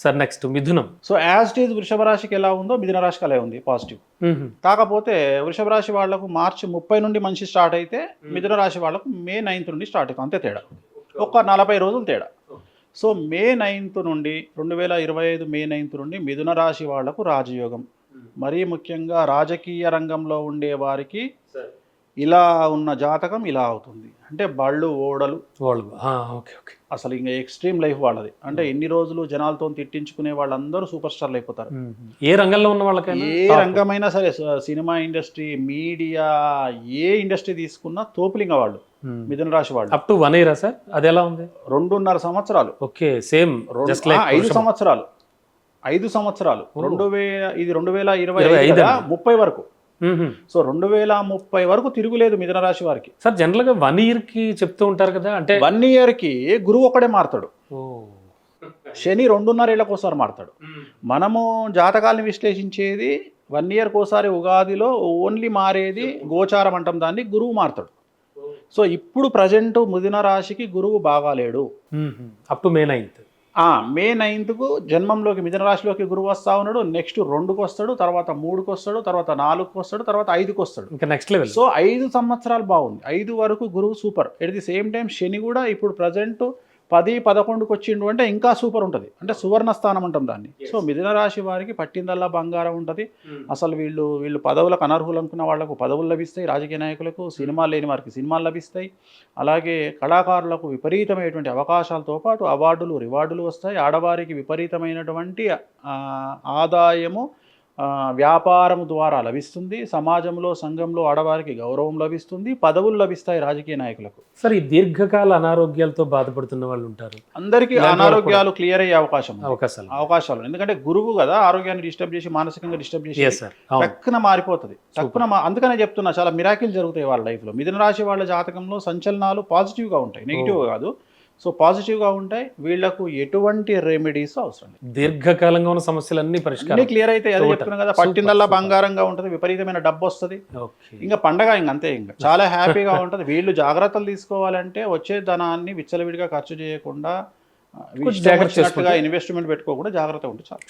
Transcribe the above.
Sir next మిథునం. So as it is వృషభ రాశికి ఎలా ఉందో మిథున రాశికి అలా ఉంది పాజిటివ్. కాకపోతే వృషభ రాశి వాళ్ళకు మార్చి ముప్పై నుండి మంచి స్టార్ట్ అయితే మిథున రాశి వాళ్ళకు మే నైన్త్ నుండి స్టార్ట్ అవుతుంది అంతే తేడా. ఒక నలభై రోజులు తేడా. సో మే నైన్త్ నుండి రెండు వేల ఇరవై ఐదు మే నైన్త్ నుండి మిథున రాశి వాళ్ళకు రాజయోగం. మరీ ముఖ్యంగా రాజకీయ రంగంలో ఉండే వారికి ఇలా ఉన్న జాతకం ఇలా అవుతుంది. అంటే బళ్ళు ఓడలు. ఆ, ఓకే ఓకే. అసలు ఇంకా ఎక్స్ట్రీమ్ లైఫ్ వాళ్ళది. అంటే ఎన్ని రోజులు జనాలతో తిట్టించుకునే వాళ్ళందరూ సూపర్ స్టార్లు అయిపోతారు. మ్మ్. ఏ రంగంలో ఉన్న వాళ్ళకైనా? ఏ రంగమైనా సరే సినిమా ఇండస్ట్రీ మీడియా ఏ ఇండస్ట్రీ తీసుకున్నా తోపులింగ వాళ్ళు మిథున రాశి వాళ్ళు. అప్ టు వన్ ఇయరా సార్? అది ఎలా ఉంది? రెండున్నర సంవత్సరాలు. ఓకే సేమ్ ఐదు సంవత్సరాలు. ఐదు సంవత్సరాలు. రెండు వేల ఇది రెండు వేల ఇరవై. ముప్పై వరకు. సో రెండు వేల ముప్పై వరకు తిరుగులేదు మిథున రాశి వారికి. సార్ జనరల్గా వన్ ఇయర్కి చెప్తూ ఉంటారు కదా అంటే వన్ ఇయర్కి గురువు ఒకడే మారుతాడు. శని రెండున్నర ఏళ్ళకి ఒకసారి మారుతాడు. మనము జాతకాలను విశ్లేషించేది వన్ ఇయర్కి ఒకసారి ఉగాదిలో ఓన్లీ మారేది గోచారం అంటాం దాన్ని గురువు మారుతాడు. సో ఇప్పుడు ప్రజెంట్ ముదిన రాశికి గురువు బాగాలేడు. అప్ టు మే నైన్త్ ఆ మే నైన్త్కు జన్మంలోకి మిథున రాశిలోకి గురువు వస్తా ఉన్నాడు. నెక్స్ట్ రెండుకి వస్తాడు తర్వాత మూడుకి వస్తాడు తర్వాత నాలుగుకి వస్తాడు తర్వాత ఐదుకి వస్తాడు. ఇంకా నెక్స్ట్ లెవెల్ సో ఐదు సంవత్సరాలు బాగుంది. ఐదు వరకు గురువు super. At the same time శని కూడా ఇప్పుడు ప్రజెంట్ పది పదకొండుకి వచ్చిండు అంటే ఇంకా సూపర్ ఉంటుంది. అంటే సువర్ణ స్థానం అంటాం దాన్ని. సో మిథున రాశి వారికి పట్టిందల్లా బంగారం ఉంటుంది. అసలు వీళ్ళు వీళ్ళు పదవులకు అనర్హులు అనుకున్న వాళ్ళకు పదవులు లభిస్తాయి. రాజకీయ నాయకులకు సినిమాలు లేని వారికి సినిమాలు లభిస్తాయి. అలాగే కళాకారులకు విపరీతమైనటువంటి అవకాశాలతో పాటు అవార్డులు రివార్డులు వస్తాయి. ఆడవారికి విపరీతమైనటువంటి ఆదాయము వ్యాపారం ద్వారా లభిస్తుంది సమాజంలో సంఘంలో ఆడవారికి గౌరవం లభిస్తుంది పదవులు లభిస్తాయి రాజకీయ నాయకులకు. సార్ ఈ దీర్ఘకాల అనారోగ్యాలతో బాధపడుతున్న వాళ్ళు ఉంటారు. అందరికీ అనారోగ్యాలు క్లియర్ అయ్యే అవకాశం. అవకాశాలు అవకాశాలు. ఎందుకంటే గురువు కదా ఆరోగ్యాన్ని డిస్టర్బ్ చేసి మానసికంగా డిస్టర్బ్ చేసి టక్కున మారిపోతుంది. టక్కున మా అందుకనే చెప్తున్నా చాలా మిరాకిల్ జరుగుతాయి వాళ్ళ లైఫ్లో. మిథున రాశి వాళ్ళ జాతకంలో సంచలనాలు పాజిటివ్గా ఉంటాయి నెగిటివ్ కాదు. సో పాజిటివ్గా ఉంటాయి. వీళ్ళకు ఎటువంటి రెమెడీస్ అవసరం దీర్ఘకాలంగా ఉన్న సమస్యలన్నీ పరిష్కారం. క్లియర్ అయితే అదే. చెప్తున్నాను కదా పట్టిందల్లా. బంగారంగా ఉంటుంది విపరీతమైన డబ్బు వస్తుంది. ఇంకా పండగ ఇంక అంతే ఇంకా. చాలా హ్యాపీగా ఉంటుంది. వీళ్ళు జాగ్రత్తలు తీసుకోవాలంటే వచ్చే ధనాన్ని విచ్చలవిడిగా ఖర్చు చేయకుండా. ఇన్వెస్ట్మెంట్ పెట్టుకోకుండా జాగ్రత్త ఉంటే చాలు.